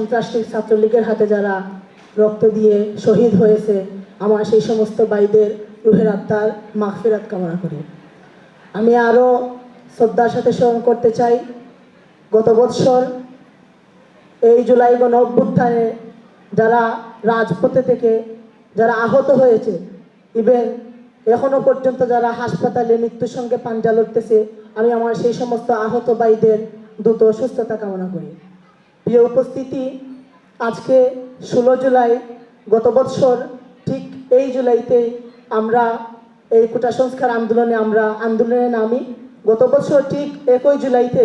সন্ত্রাসী ছাত্রলীগের হাতে যারা রক্ত দিয়ে শহীদ হয়েছে, আমার সেই সমস্ত ভাইদের রুহের আত্মার মাগফিরাত কামনা করি। আমি আরও শ্রদ্ধার সাথে স্মরণ করতে চাই, গত বৎসর এই জুলাই গণ অভ্যুত্থানে যারা রাজপথে থেকে যারা আহত হয়েছে ইভেন এখনও পর্যন্ত যারা হাসপাতালে মৃত্যুর সঙ্গে পাঞ্জা লড়তেছে, আমি আমার সেই সমস্ত আহত ভাইদের দ্রুত সুস্থতা কামনা করি। প্রিয় উপস্থিতি, আজকে ষোলো জুলাই গত বৎসর, ঠিক এই জুলাইতেই আমরা এই কোটা সংস্কার আন্দোলনে আমরা আন্দোলনে নামি। গত বছর ঠিক একই জুলাইতে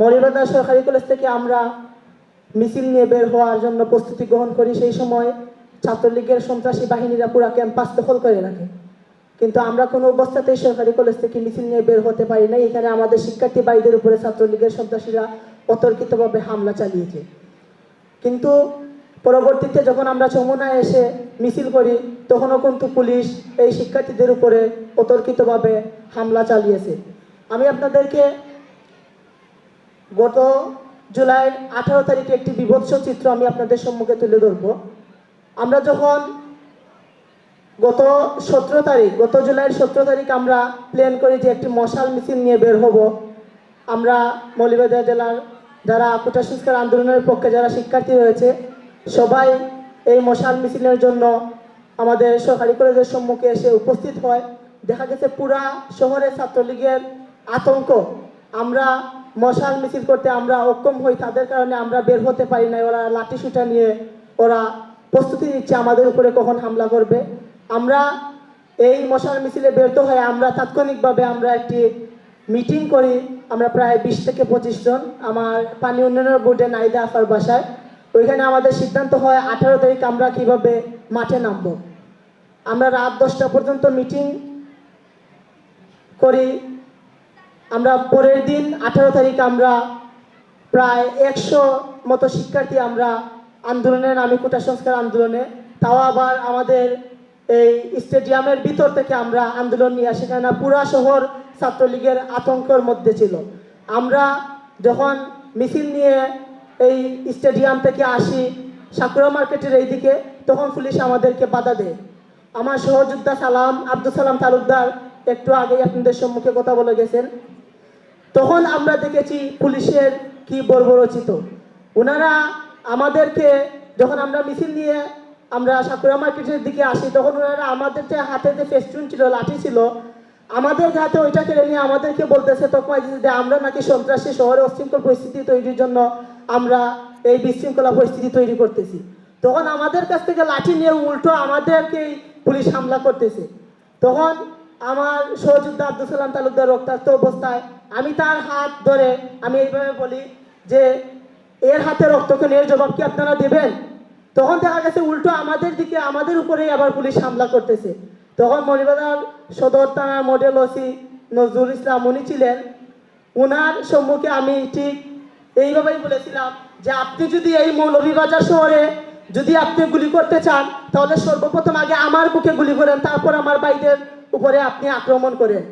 মরিবাজার সরকারি কলেজ থেকে আমরা মিছিল নিয়ে বের হওয়ার জন্য প্রস্তুতি গ্রহণ করি। সেই সময় ছাত্রলীগের সন্ত্রাসী বাহিনীরা পুরা ক্যাম্পাস দখল করে রাখে। কিন্তু আমরা কোনো অবস্থাতেই সরকারি কলেজ থেকে মিছিল নিয়ে বের হতে পারি না এখানে আমাদের শিক্ষার্থী ভাইদের উপরে ছাত্রলীগের সন্ত্রাসীরা অতর্কিতভাবে হামলা চালিয়েছে। কিন্তু পরবর্তীতে যখন আমরা চমুনায় এসে মিছিল করি, তখনও কিন্তু পুলিশ এই শিক্ষার্থীদের উপরে অতর্কিতভাবে হামলা চালিয়েছে। আমি আপনাদেরকে গত জুলাই আঠারো তারিখে একটি বিভৎস চিত্র আমি আপনাদের সম্মুখে তুলে ধরব। আমরা যখন গত সতেরো তারিখ, গত জুলাইয়ের সতেরো তারিখ আমরা প্ল্যান করি যে একটি মশাল মিছিল নিয়ে বের হব, আমরা মৌলভীবাজার জেলার যারা কোটা সংস্কার আন্দোলনের পক্ষে যারা শিক্ষার্থী রয়েছে, সবাই এই মশাল মিছিলের জন্য আমাদের সরকারি কলেজের সম্মুখে এসে উপস্থিত হয়। দেখা গেছে পুরা শহরে ছাত্রলীগের আতঙ্ক। আমরা মশাল মিছিল করতে আমরা অক্ষম হই, তাদের কারণে আমরা বের হতে পারি না ওরা লাঠি সুটা নিয়ে ওরা প্রস্তুতি নিচ্ছে, আমাদের উপরে কখন হামলা করবে। আমরা এই মশাল মিছিলে ব্যর্থ হয়ে আমরা তাৎক্ষণিকভাবে আমরা একটি মিটিং করি। আমরা প্রায় বিশ থেকে পঁচিশ জন আমার পানি উন্নয়নের বোর্ডে নাইদা আফার বাসায়। ওইখানে আমাদের সিদ্ধান্ত হয়, আঠারো তারিখ আমরা কীভাবে মাঠে নামবো। আমরা রাত দশটা পর্যন্ত মিটিং করি। আমরা পরের দিন আঠারো তারিখ আমরা প্রায় একশো মতো শিক্ষার্থী আমরা আন্দোলনে নামি, কোটা সংস্কার আন্দোলনে। তাও আবার আমাদের এই স্টেডিয়ামের ভিতর থেকে আমরা আন্দোলন নিয়ে আসি। কেননা পুরা শহর ছাত্রলীগের আতঙ্কের মধ্যে ছিল। আমরা যখন মিছিল নিয়ে এই স্টেডিয়াম থেকে আসি সাকুরা মার্কেটের এই দিকে তখন পুলিশ আমাদেরকে বাধা দেয়। আমার সহযোদ্ধা সালাম আব্দুল সালাম তালুকদার একটু আগেই আপনাদের সম্মুখে কথা বলে গেছেন। তখন আমরা দেখেছি পুলিশের কি বর্বরচিত। ওনারা আমাদেরকে যখন আমরা মিছিল নিয়ে আমরা সাকুরা মার্কেটের দিকে আসি, তখন ওনারা আমাদের যে হাতে যে ফেস্টুন ছিল, লাঠি ছিল আমাদের হাতে ওইটা কেড়ে নিয়ে আমাদেরকে বলতেছে তখন যে আমরা নাকি সন্ত্রাসী শহরে অশৃঙ্খল পরিস্থিতি তৈরির জন্য আমরা এই বিশৃঙ্খলা পরিস্থিতি তৈরি করতেছি। তখন আমাদের কাছ থেকে লাঠি নিয়ে উল্টো আমাদেরকেই পুলিশ হামলা করতেছে। তখন আমার সহযোদ্ধা আব্দুল সালাম তালুকদার রক্তাক্ত অবস্থায় আমি তার হাত ধরে, আমি এইভাবে বলি যে, এর হাতে রক্তকে এর জবাব কি আপনারা দেবেন? তখন দেখা গেছে উল্টো আমাদের দিকে, আমাদের উপরেই আবার পুলিশ হামলা করতেছে। তখন মরিবাজার সদর থানার মডেল ওসি নজরুল ইসলাম উনি ছিলেন। ওনার সম্মুখে আমি ঠিক এইভাবেই বলেছিলাম যে আপনি যদি এই মৌলভীবাজার শহরে যদি আপনি গুলি করতে চান, তাহলে সর্বপ্রথম আগে আমার বুকে গুলি করেন, তারপর আমার ভাইদের উপরে আপনি আক্রমণ করেন।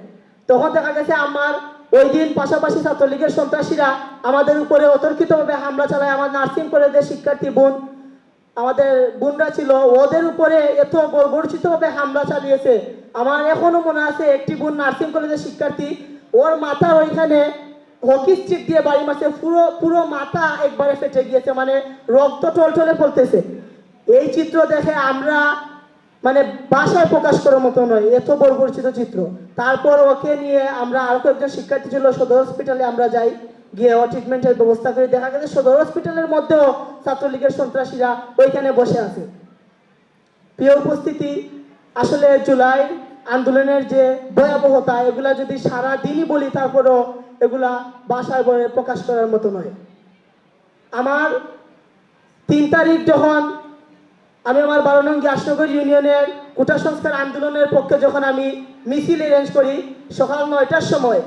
তখন দেখা গেছে আমার ওই দিন পাশাপাশি ছাত্রলীগের সন্ত্রাসীরা আমাদের উপরে অতর্কিতভাবে হামলা চালায়, আমার নার্সিং কলেজের শিক্ষার্থী বোন আমাদের বোনরা ছিল, ওদের উপরে এত বর্বরচিতভাবে হামলা চালিয়েছে। আমার এখনও মনে আছে, একটি বোন নার্সিং কলেজের শিক্ষার্থী, ওর মাথা ওইখানে হকি স্টিক দিয়ে বাড়ি মারছে, পুরো পুরো মাথা একবারে ফেটে গিয়েছে মানে রক্ত টলটলে ফলতেছে এই চিত্র দেখে আমরা মানে বাসায় প্রকাশ করার মতো নয়, এত বর্বরচিত চিত্র। তারপর ওকে নিয়ে আমরা আরও কয়েকজন শিক্ষার্থী ছিল, সদর হসপিটালে আমরা যাই। গিয়ে ও ট্রিটমেন্টের ব্যবস্থা করে দেখা গেছে সদর হসপিটালের মধ্যেও ছাত্রলীগের সন্ত্রাসীরা ওইখানে বসে আছে। প্রিয় উপস্থিতি, আসলে জুলাই আন্দোলনের যে ভয়াবহতা, এগুলা যদি সারা দিনই বলি তারপরও এগুলা বাসায় বলে প্রকাশ করার মতো নয়। আমার তিন তারিখ যখন আমি আমার বারো নং গ্যাসনগর ইউনিয়নের কোটা সংস্কার আন্দোলনের পক্ষে যখন আমি মিছিল অ্যারেঞ্জ করি সকাল নয়টার সময়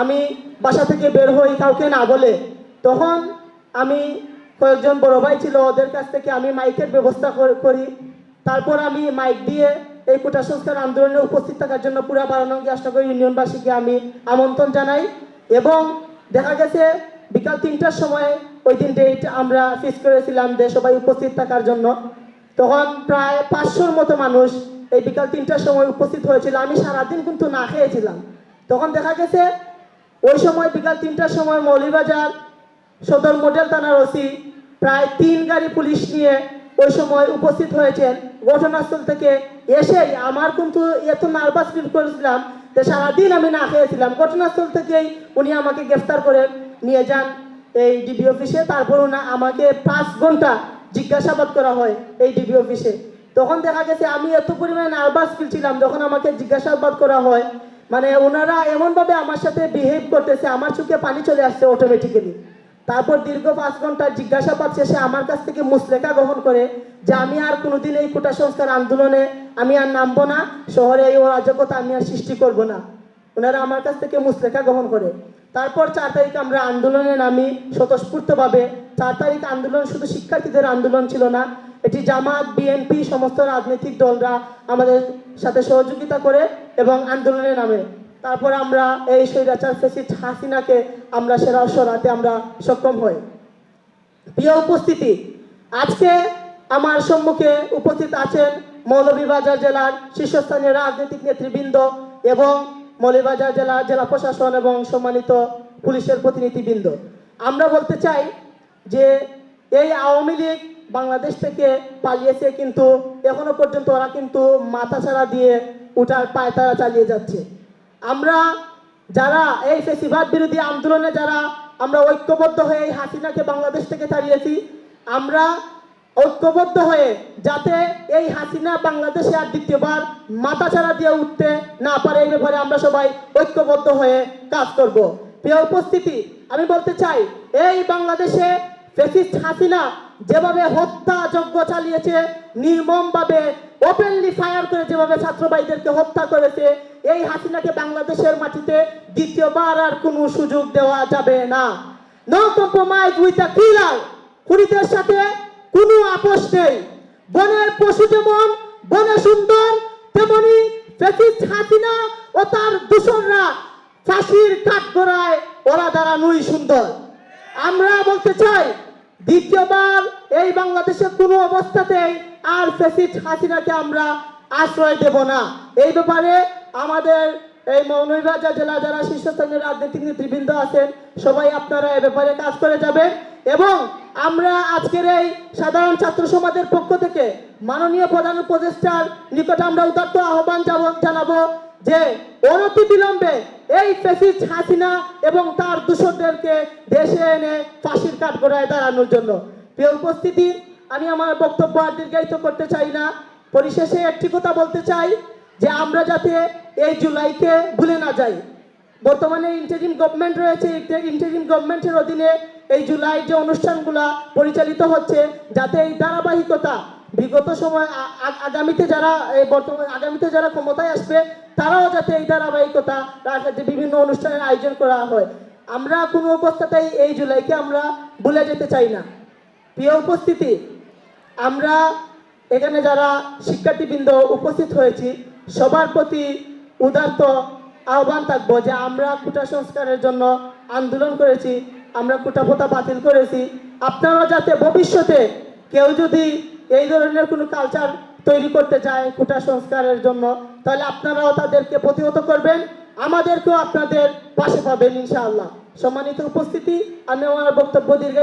আমি বাসা থেকে বের হই, কাউকে না বলে। তখন আমি কয়েকজন বড় ভাই ছিল, ওদের কাছ থেকে আমি মাইকের ব্যবস্থা করি তারপর আমি মাইক দিয়ে এই কোটা সংস্কার আন্দোলনে উপস্থিত থাকার জন্য পুরা বারো নং গ্যাসনগর ইউনিয়নবাসীকে আমি আমন্ত্রণ জানাই এবং দেখা গেছে বিকাল তিনটার সময় ওই দিন ডেট আমরা ফিক্স করেছিলাম যে সবাই উপস্থিত থাকার জন্য। তখন প্রায় পাঁচশোর মতো মানুষ এই বিকাল তিনটার সময় উপস্থিত হয়েছিল। আমি সারাদিন কিন্তু না খেয়েছিলাম। তখন দেখা গেছে ওই সময় বিকাল তিনটার সময় মৌলিবাজার সদর মডেল থানার ওসি, প্রায় তিন গাড়ি পুলিশ নিয়ে ওই সময় উপস্থিত হয়েছেন। ঘটনাস্থল থেকে এসেই আমার কিন্তু এত নার্ভাস ফিল করেছিলাম যে সারাদিন আমি না খেয়েছিলাম। ঘটনাস্থল থেকেই উনি আমাকে গ্রেফতার করে নিয়ে যান এই ডিবি অফিসে। তারপর না আমাকে পাঁচ ঘণ্টা জিজ্ঞাসাবাদ করা হয় এই ডিবি অফিসে। তখন দেখা গেছে আমি এত পরিমাণে নার্ভাস ফিল ছিলাম যখন আমাকে জিজ্ঞাসাবাদ করা হয় মানে ওনারা এমনভাবে আমার সাথে বিহেভ করতেছে, আমার চোখে পানি চলে আসছে অটোমেটিক্যালি তারপর দীর্ঘ পাঁচ ঘণ্টার জিজ্ঞাসাবাদ শেষে আমার কাছ থেকে মুসলেখা গ্রহণ করে যে আমি আর কোনোদিন এই কোটা সংস্কার আন্দোলনে আমি আর নামবো না, শহরে এই অরাজকতা আমি আর সৃষ্টি করব না। ওনারা আমার কাছ থেকে মুসলেখা গ্রহণ করে। তারপর চার তারিখ আমরা আন্দোলনে নামি স্বতঃস্ফূর্তভাবে। চার তারিখ আন্দোলন শুধু শিক্ষার্থীদের আন্দোলন ছিল না এটি জামাত, বিএনপি, সমস্ত রাজনৈতিক দলরা আমাদের সাথে সহযোগিতা করে এবং আন্দোলনে নামে। তারপর আমরা এই স্বৈরাচার ফেসিস্ট হাসিনাকে আমরা সেরা সরাতে আমরা সক্ষম হই। প্রিয় উপস্থিতি, আজকে আমার সম্মুখে উপস্থিত আছেন মৌলভীবাজার জেলার শীর্ষস্থানীয় রাজনৈতিক নেতৃবৃন্দ এবং মৌলভীবাজার জেলার জেলা প্রশাসন এবং সম্মানিত পুলিশের প্রতিনিধিবৃন্দ। আমরা বলতে চাই যে এই আওয়ামী লীগ বাংলাদেশ থেকে পালিয়েছে কিন্তু এখনও পর্যন্ত ওরা কিন্তু মাথা ছাড়া দিয়ে উঠার পায়তারা চালিয়ে যাচ্ছে। আমরা যারা এই ফেসিবাদ বিরোধী আন্দোলনে যারা আমরা ঐক্যবদ্ধ হয়ে এই হাসিনাকে বাংলাদেশ থেকে তাড়িয়েছি আমরা ঐক্যবদ্ধ হয়ে যাতে এই হাসিনা বাংলাদেশে আর দ্বিতীয়বার মাথা ছাড়া দিয়ে উঠতে না পারে, এই ব্যাপারে আমরা সবাই ঐক্যবদ্ধ হয়ে কাজ করব। প্রিয় উপস্থিতি, আমি বলতে চাই, এই বাংলাদেশে ফেসিস্ট হাসিনা যেভাবে হত্যা যজ্ঞ চালিয়েছে, নির্মমভাবে ওপেনলি ফায়ার করে যেভাবে ছাত্র ভাইদেরকে হত্যা করেছে, এই হাসিনাকে বাংলাদেশের মাটিতে দ্বিতীয়বার আর কোনো সুযোগ দেওয়া যাবে না। No compromise with the killer, খুনিদের সাথে কোনো আপোষ নেই। বনের পশু যেমন, বনে সুন্দর, তেমনি ফেসিস্ট হাসিনা ও তার দূষণরা ফাঁসির কাঠগড়ায় ওরা দাঁড়ানোই সুন্দর। আমরা বলতে চাই দ্বিতীয়বার এই বাংলাদেশের কোনো অবস্থাতেই আর ফেসিস্ট হাসিনাকে আমরা আশ্রয় দেব না। এই ব্যাপারে আমাদের এই মৌলভীবাজার জেলা যারা শীর্ষস্থানীয় রাজনৈতিক নেতৃবৃন্দ আছেন, সবাই আপনারা এ ব্যাপারে কাজ করে যাবেন এবং আমরা আজকের এই সাধারণ ছাত্র সমাজের পক্ষ থেকে মাননীয় প্রধান উপদেষ্টার নিকট আমরা উদাত্ত আহ্বান জানাব যে অনতি বিলম্বে এই ফেসিস্ট হাসিনা এবং তার দূষণদেরকে দেশে এনে ফাঁসির কাঠগড়ায় দাঁড়ানোর জন্য। প্রিয় উপস্থিতি, আমি আমার বক্তব্য আর দীর্ঘায়িত করতে চাই না। পরিশেষে একটি কথা বলতে চাই যে আমরা যাতে এই জুলাইকে ভুলে না যাই। বর্তমানে ইন্টারিম গভর্নমেন্ট রয়েছে ইন্টারিম গভর্নমেন্টের অধীনে এই জুলাই যে অনুষ্ঠানগুলা পরিচালিত হচ্ছে, যাতে এই ধারাবাহিকতা বিগত সময় আগামীতে যারা বর্তমানে আগামীতে যারা ক্ষমতায় আসবে, তারাও যাতে এই ধারাবাহিকতা যে বিভিন্ন অনুষ্ঠানের আয়োজন করা হয়। আমরা কোনো অবস্থাতেই এই জুলাইকে আমরা ভুলে যেতে চাই না। প্রিয় উপস্থিতি, আমরা এখানে যারা শিক্ষার্থীবৃন্দ উপস্থিত হয়েছি, সবার প্রতি উদার্ত আহ্বান থাকব যে আমরা কোটা সংস্কারের জন্য আন্দোলন করেছি, আমরা কোটা ফোতা বাতিল করেছি। আপনারা যাতে ভবিষ্যতে কেউ যদি এই ধরনের কোনো কালচার তৈরি করতে চায় কুটা সংস্কারের জন্য, তাহলে আপনারাও তাদেরকে প্রতিহত করবেন, আমাদেরকেও আপনাদের পাশে পাবেন ইনশাআল্লাহ। সম্মানিত উপস্থিতি, আমি আমার বক্তব্য দীর্ঘ